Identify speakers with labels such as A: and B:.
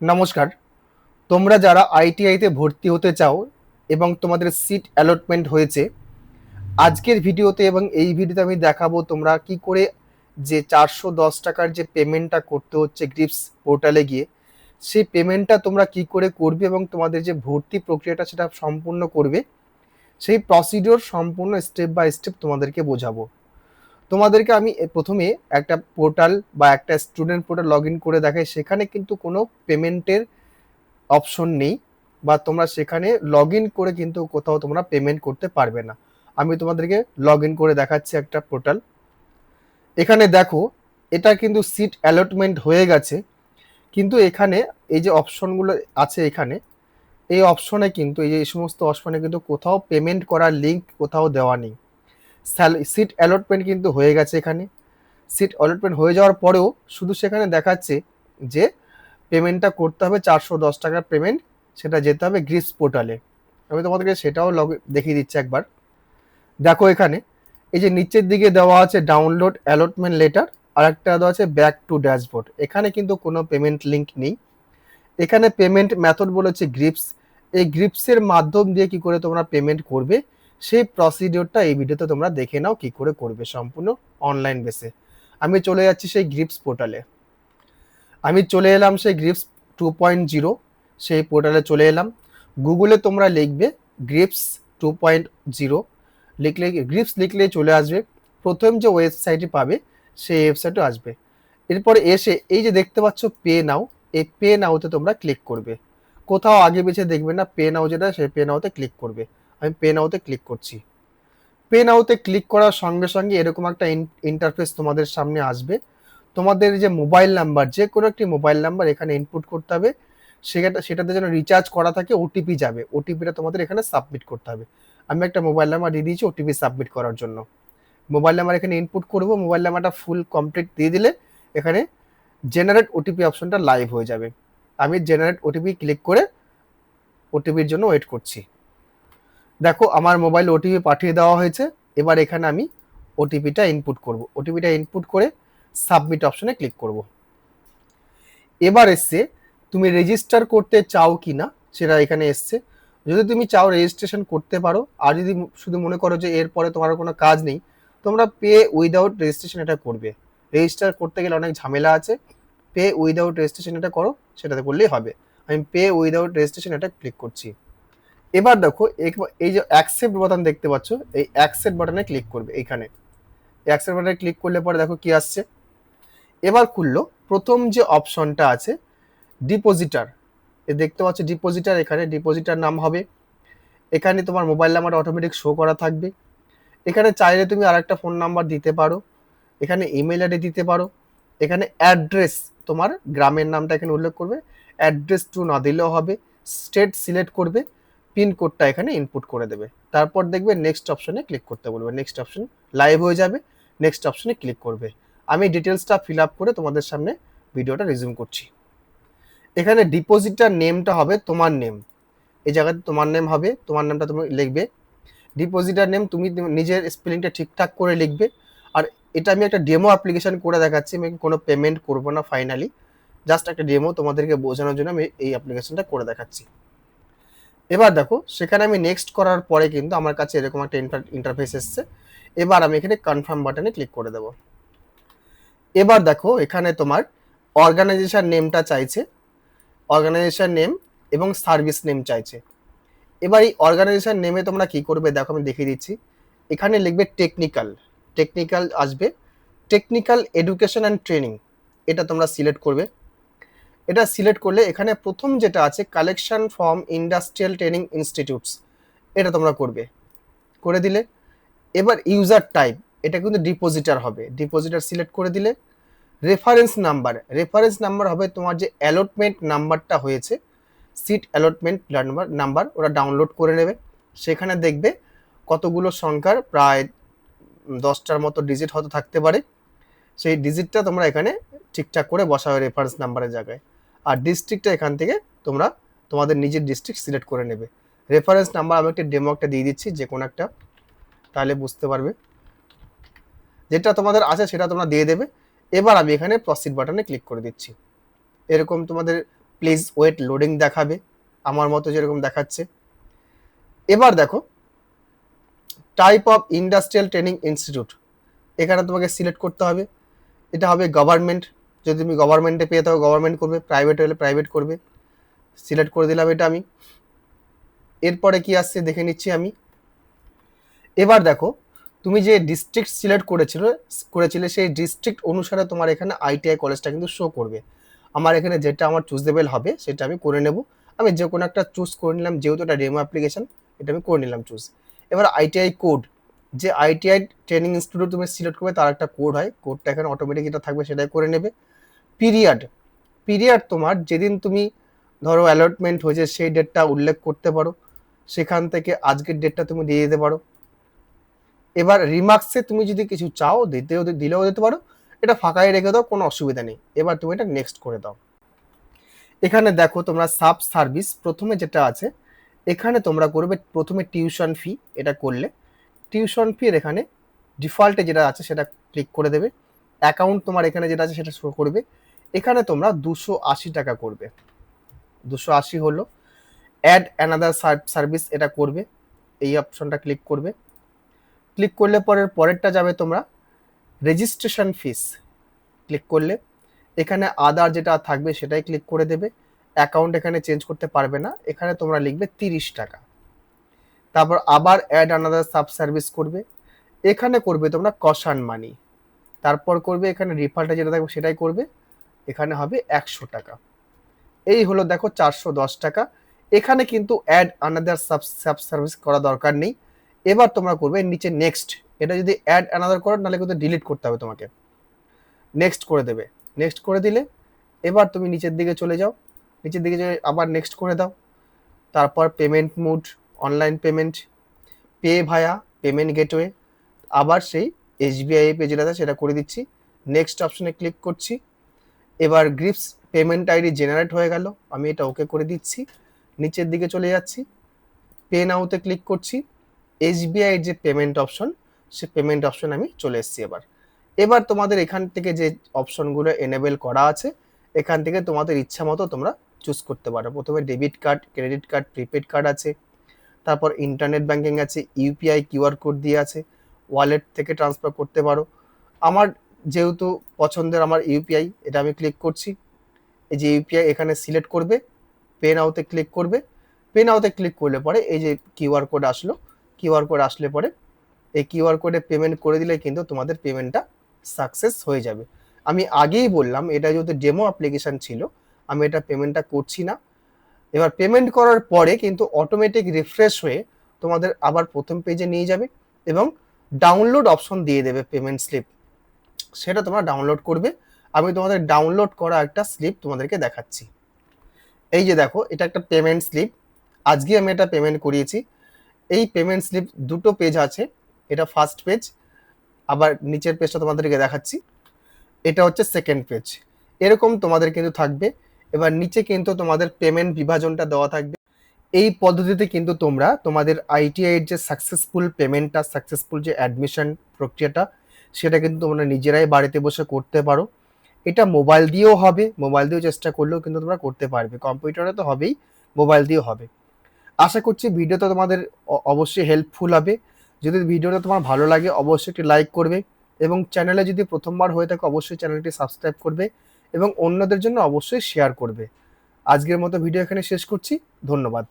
A: নমস্কার। তোমরা যারা আইটিআইতে ভর্তি হতে চাও এবং তোমাদের সিট অ্যালটমেন্ট হয়েছে, আজকের ভিডিওতে এবং এই ভিডিওতে আমি দেখাবো তোমরা কি করে যে চারশো দশ টাকার যে পেমেন্টটা করতে হচ্ছে গ্রিপস পোর্টালে গিয়ে, সেই পেমেন্টটা তোমরা কি করে করবে এবং তোমাদের যে ভর্তি প্রক্রিয়াটা সেটা সম্পূর্ণ করবে, সেই প্রসিডিওর সম্পূর্ণ স্টেপ বাই স্টেপ তোমাদেরকে বোঝাবো। তোমাদেরকে আমি প্রথমে একটা পোর্টাল বা একটা স্টুডেন্ট পোর্টাল লগ ইন করে দেখাই। সেখানে কিন্তু কোনো পেমেন্টের অপশন নেই বা তোমরা সেখানে লগ ইন করে কিন্তু কোথাও তোমরা পেমেন্ট করতে পারবে না। আমি তোমাদেরকে লগ ইন করে দেখাচ্ছি একটা পোর্টাল। এখানে দেখো, এটা কিন্তু সিট অ্যালটমেন্ট হয়ে গেছে। কিন্তু এখানে এই যে অপশনগুলো আছে এখানে, এই অপশনে কিন্তু এই যে সমস্ত অপশনে কিন্তু কোথাও পেমেন্ট করার লিঙ্ক কোথাও দেওয়া নেই। সিট অ্যালটমেন্ট কিন্তু হয়ে গেছে এখানে। সিট অ্যালটমেন্ট হয়ে যাওয়ার পরেও শুধু সেখানে দেখাচ্ছে যে পেমেন্টটা করতে হবে চারশো দশ টাকার পেমেন্ট সেটা যেতে হবে গ্রিপস পোর্টালে আমি তোমাদেরকে সেটাও লগ দেখিয়ে দিচ্ছি একবার। দেখো এখানে, এই যে নিচের দিকে দেওয়া আছে ডাউনলোড অ্যালটমেন্ট লেটার আর একটা দেওয়া আছে ব্যাক টু ড্যাশবোর্ড এখানে কিন্তু কোনো পেমেন্ট লিঙ্ক নেই। এখানে পেমেন্ট মেথড বলেছে গ্রিপস এই গ্রিপসের মাধ্যম দিয়ে কি করে তোমরা পেমেন্ট করবে? সেই প্রসিডিওরটা এই ভিডিওতে তোমরা দেখে নাও কি করে করবে সম্পূর্ণ অনলাইন বেসে আমি চলে যাচ্ছি সেই গ্রিপস পোর্টালে আমি চলে এলাম সেই গ্রিপস টু পয়েন্ট জিরো সেই পোর্টালে চলে এলাম। গুগলে তোমরা লিখবে গ্রিপস টু পয়েন্ট জিরো লিখলে গ্রিপস লিখলেই চলে আসবে। প্রথম যে ওয়েবসাইটটি পাবে, সেই ওয়েবসাইটে আসবে। এরপরে এসে এই যে দেখতে পাচ্ছ পে নাও এই পে নাওতে তোমরা ক্লিক করবে। কোথাও আগে পিছে দেখবে না পে নাও যেটা, সেই পে নাওতে ক্লিক করবে। আমি পে নাওতে ক্লিক করছি। পে নাওতে ক্লিক করার সঙ্গে সঙ্গে এরকম একটা ইন্টারফেস তোমাদের সামনে আসবে। তোমাদের যে মোবাইল নাম্বার যে কোনো একটি মোবাইল নাম্বার এখানে ইনপুট করতে হবে। সেটা, সেটাতে যেন রিচার্জ করা থাকে ওটিপি যাবে। ওটিপিটা তোমাদের এখানে সাবমিট করতে হবে। আমি একটা মোবাইল নাম্বার দিয়ে দিয়েছি ওটিপি সাবমিট করার জন্য। মোবাইল নাম্বার এখানে ইনপুট করব মোবাইল নাম্বারটা ফুল কমপ্লিট দিয়ে দিলে এখানে জেনারেট ওটিপি অপশনটা লাইভ হয়ে যাবে। আমি জেনারেট ওটিপি ক্লিক করে ওটিপির জন্য ওয়েট করছি। দেখো, আমার মোবাইল ওটিপি পাঠিয়ে দেওয়া হয়েছে। এবার এখানে আমি ওটিপিটা ইনপুট করব। ওটিপিটা ইনপুট করে সাবমিট অপশনে ক্লিক করব। এবার এসছে, তুমি রেজিস্টার করতে চাও কি না সেটা এখানে এসছে। যদি তুমি চাও রেজিস্ট্রেশন করতে পারো, আর যদি শুধু মনে করো যে এরপরে তোমার কোনো কাজ নেই, তোমরা পে উইদাউট রেজিস্ট্রেশন এটা করবে। রেজিস্টার করতে গেলে অনেক ঝামেলা আছে। পে উইদাউট রেজিস্ট্রেশন এটা করো, সেটাতে করলেই হবে। আমি পে উইদাউট রেজিস্ট্রেশন এটা ক্লিক করছি। এবার দেখো এই যে অ্যাকসেপ্ট বাটন দেখতে পাচ্ছ, এই অ্যাকসেপ্ট বাটনে ক্লিক করবে এইখানে। অ্যাকসেপ্ট বাটনে ক্লিক করলে পরে দেখো কি আসছে? এবার খুললো, প্রথম যে অপশনটা আছে ডিপোজিটার এ দেখতে পাচ্ছ ডিপোজিটার এখানে ডিপোজিটার নাম হবে। এখানে তোমার মোবাইল নাম্বার অটোমেটিক শো করা থাকবে। এখানে চাইলে তুমি আরেকটা ফোন নাম্বার দিতে পারো। এখানে ইমেল আইডি দিতে পারো। এখানে অ্যাড্রেস তোমার গ্রামের নামটা এখানে উল্লেখ করবে। অ্যাড্রেস টু না দিলেও হবে। স্টেট সিলেক্ট করবে। পিন কোডটা এখানে ইনপুট করে দেবে। তারপর দেখবে নেক্সট অপশনে ক্লিক করতে বলবে। নেক্সট অপশন লাইভ হয়ে যাবে। নেক্সট অপশনে ক্লিক করবে। আমি ডিটেলসটা ফিল আপ করে তোমাদের সামনে ভিডিওটা রিজিউম করছি। এখানে ডিপোজিটার নেমটা হবে তোমার নেম এই জায়গাতে তোমার নেম হবে, তোমার নামটা তুমি লিখবে। ডিপোজিটার নেম তুমি নিজের স্পেলিংটা ঠিকঠাক করে লিখবে। আর এটা আমি একটা ডেমো অ্যাপ্লিকেশন করে দেখাচ্ছি, আমি কোনো পেমেন্ট করব না ফাইনালি জাস্ট একটা ডেমো তোমাদেরকে বোঝানোর জন্য আমি এই অ্যাপ্লিকেশনটা করে দেখাচ্ছি। এবার দেখো, সেখানে আমি নেক্সট করার পরে কিন্তু আমার কাছে এরকম একটা ইন্টারফেস এসছে। এবার আমি এখানে কনফার্ম বাটনে ক্লিক করে দেবো। এবার দেখো, এখানে তোমার অর্গানাইজেশন নেমটা চাইছে। অর্গানাইজেশন নেম এবং সার্ভিস নেম চাইছে। এবার এই অর্গানাইজেশন নেমে তোমরা কি করবে? দেখো, আমি দেখিয়ে দিচ্ছি। এখানে লিখবে টেকনিক্যাল টেকনিক্যাল আসবে। টেকনিক্যাল এডুকেশন অ্যান্ড ট্রেনিং এটা তোমরা সিলেক্ট করবে। এটা সিলেক্ট করলে এখানে প্রথম যেটা আছে collection from industrial training institutes এটা তোমরা করবে। করে দিলে। এবার ইউজার টাইপ এটা কিন্তু ডিপোজিটার হবে। ডিপোজিটার সিলেক্ট করে দিলে। রেফারেন্স নাম্বার রেফারেন্স নাম্বার হবে তোমার যে অ্যালটমেন্ট নাম্বারটা হয়েছে। সিট অ্যালটমেন্ট নাম্বার নাম্বার ওরা ডাউনলোড করে নেবে। সেখানে দেখবে কতগুলো সংখ্যার প্রায় দশটার মতো ডিজিট হয়তো থাকতে পারে। সেই ডিজিটটা তোমরা এখানে ঠিকঠাক করে বসাবে রেফারেন্স নাম্বারের জায়গায়। আর ডিস্ট্রিক্টটা এখান থেকে তোমরা তোমাদের নিজের ডিস্ট্রিক্ট সিলেক্ট করে নেবে। রেফারেন্স নাম্বার আমি একটা ডেমো একটা দিয়ে দিচ্ছি, যে কোনো একটা, তাহলে বুঝতে পারবে। যেটা তোমাদের আছে সেটা তোমরা দিয়ে দেবে। এবার আমি এখানে প্রসিড বাটনে ক্লিক করে দিচ্ছি। এরকম তোমাদের প্লিজ ওয়েট লোডিং দেখাবে, আমার মতো যেরকম দেখাচ্ছে। এবার দেখো type of industrial training institute এখানে তোমাকে সিলেক্ট করতে হবে। এটা হবে গভর্নমেন্ট যদি তুমি গভর্নমেন্টে পেয়ে থাকো গভর্নমেন্ট করবে প্রাইভেট হলে প্রাইভেট করবে। সিলেক্ট করে দিলাম এটা আমি। এরপরে কি আসছে দেখে নিচ্ছি আমি। এবার দেখো, তুমি যে ডিস্ট্রিক্ট সিলেক্ট করেছিল, করেছিলে সেই ডিস্ট্রিক্ট অনুসারে তোমার এখানে আইটিআই কলেজটা কিন্তু শো করবে। আমার এখানে যেটা আমার চুজেবল হবে, সেটা আমি করে নেব। আমি যে কোনো একটা চুজ করে নিলাম, যেহেতু এটা ডেমো অ্যাপ্লিকেশন এটা আমি করে নিলাম চুজ এবার আইটিআই কোড যে আইটিআই ট্রেনিং ইনস্টিটিউট তুমি সিলেক্ট করবে, তার একটা কোড হয়। কোডটা এখানে অটোমেটিক যেটা থাকবে, সেটাই করে নেবে। পিরিয়ড পিরিয়ড তোমার যেদিন তুমি ধরো অ্যালটমেন্ট হয়েছে সেই ডেটটা উল্লেখ করতে পারো, সেখান থেকে আজকের ডেটটা তুমি দিয়ে দিতে পারো। এবার রিমার্কসে তুমি যদি কিছু চাও, দিতেও দিলেও দিতে পারো, এটা ফাঁকাই রেখে দাও, কোনো অসুবিধা নেই। এবার তুমি এটা নেক্সট করে দাও। এখানে দেখো তোমরা সাব সার্ভিস প্রথমে যেটা আছে, এখানে তোমরা করবে প্রথমে টিউশন ফি এটা করলে। টিউশন ফি এখানে ডিফল্টে যেটা আছে, সেটা ক্লিক করে দেবে। অ্যাকাউন্ট তোমার এখানে যেটা আছে, সেটা শো করবে। এখানে তোমরা দুশো আশি টাকা করবে। দুশো আশি হলো অ্যাড অ্যানাদার সার্ভিস এটা করবে। এই অপশনটা ক্লিক করবে। ক্লিক করলে পরের পরেরটা যাবে তোমরা রেজিস্ট্রেশন ফিস ক্লিক করলে এখানে আদার যেটা থাকবে সেটাই ক্লিক করে দেবে। অ্যাকাউন্ট এখানে চেঞ্জ করতে পারবে না। এখানে তোমরা লিখবে তিরিশ টাকা। তারপর আবার অ্যাড আনাদার সাব সার্ভিস করবে। এখানে করবে তোমরা কশান মানি তারপর করবে এখানে রিফান্ডটা যেটা থাকবে সেটাই করবে। এখানে হবে একশো টাকা। এই হলো দেখো চারশো দশ টাকা। এখানে কিন্তু add another sub sub service করা দরকার নেই। এবার তোমরা করবে নিচে নেক্সট এটা যদি অ্যাড অ্যানাদার করো নাহলে কিন্তু ডিলিট করতে হবে তোমাকে। নেক্সট করে দেবে। নেক্সট করে দিলে, এবার তুমি নিচের দিকে চলে যাও। নিচের দিকে আবার নেক্সট করে দাও। তারপর payment mode online payment pay via payment gateway আবার সেই এসবিআই পে যেটা সেটা করে দিচ্ছি। নেক্সট অপশনে ক্লিক করছি। এবার গ্রিপস পেমেন্ট আইডি জেনারেট হয়ে গেল। আমি এটা ওকে করে দিচ্ছি। নিচের দিকে চলে যাচ্ছি। পে নাওতে ক্লিক করছি। এসবিআইয়ের যে পেমেন্ট অপশন সে পেমেন্ট অপশন আমি চলে এসেছি এবার। এবার তোমাদের এখান থেকে যে অপশনগুলো এনেবেল করা আছে, এখান থেকে তোমাদের ইচ্ছা মতো তোমরা চুজ করতে পারো। প্রথমে debit card credit card prepaid card আছে। তারপর ইন্টারনেট ব্যাঙ্কিং আছে ইউপিআই কিউআর কোড দিয়ে আছে। ওয়ালেট থেকে ট্রান্সফার করতে পারো। আমার যেহেতু পছন্দের আমার ইউপিআই এটা আমি ক্লিক করছি। এই যে ইউপিআই এখানে সিলেক্ট করবে পে নাওতে ক্লিক করবে। পে নাওতে ক্লিক করলে পরে এই যে কিউআর কোড আসলো কিউআর কোড আসলে পরে এই কিউআর কোডে পেমেন্ট করে দিলে কিন্তু তোমাদের পেমেন্টটা সাকসেস হয়ে যাবে। আমি আগেই বললাম, এটা যেহেতু ডেমো অ্যাপ্লিকেশান ছিল, আমি এটা পেমেন্টটা করছি না। এবার পেমেন্ট করার পরে কিন্তু অটোমেটিক রিফ্রেশ হয়ে তোমাদের আবার প্রথম পেজে নিয়ে যাবে এবং ডাউনলোড অপশন দিয়ে দেবে পেমেন্ট স্লিপ সেটা তোমরা ডাউনলোড করবে। আমি তোমাদের ডাউনলোড করা একটা স্লিপ তোমাদেরকে দেখাচ্ছি। এই যে দেখো, এটা একটা পেমেন্ট স্লিপ আজকে আমি এটা পেমেন্ট করিয়েছি। এই পেমেন্ট স্লিপ দুটো পেজ আছে। এটা ফার্স্ট পেজ আবার নিচের পেজটা তোমাদেরকে দেখাচ্ছি। এটা হচ্ছে সেকেন্ড পেজ এরকম তোমাদের কিন্তু থাকবে। এবার নিচে কিন্তু তোমাদের পেমেন্ট বিভাজনটা দেওয়া থাকবে। এই পদ্ধতিতে কিন্তু তোমরা তোমাদের আইটিআইয়ের যে সাকসেসফুল পেমেন্টটা সাকসেসফুল যে অ্যাডমিশন প্রক্রিয়াটা সেটা কিন্তু তোমরা নিজেরাই বাড়িতে বসে করতে পারো। এটা মোবাইল দিয়েও হবে মোবাইল দিয়েও চেষ্টা করলেও কিন্তু তোমরা করতে পারবে। কম্পিউটারে তো হবেই মোবাইল দিয়েও হবে। আশা করছি ভিডিওটা তোমাদের অবশ্যই হেল্পফুল হবে। যদি ভিডিওটা তোমার ভালো লাগে, অবশ্যই একটি লাইক করবে এবং চ্যানেলে যদি প্রথমবার হয়ে থাকে, অবশ্যই চ্যানেলটি সাবস্ক্রাইব করবে এবং অন্যদের জন্য অবশ্যই শেয়ার করবে। আজকের মতো ভিডিও এখানে শেষ করছি। ধন্যবাদ।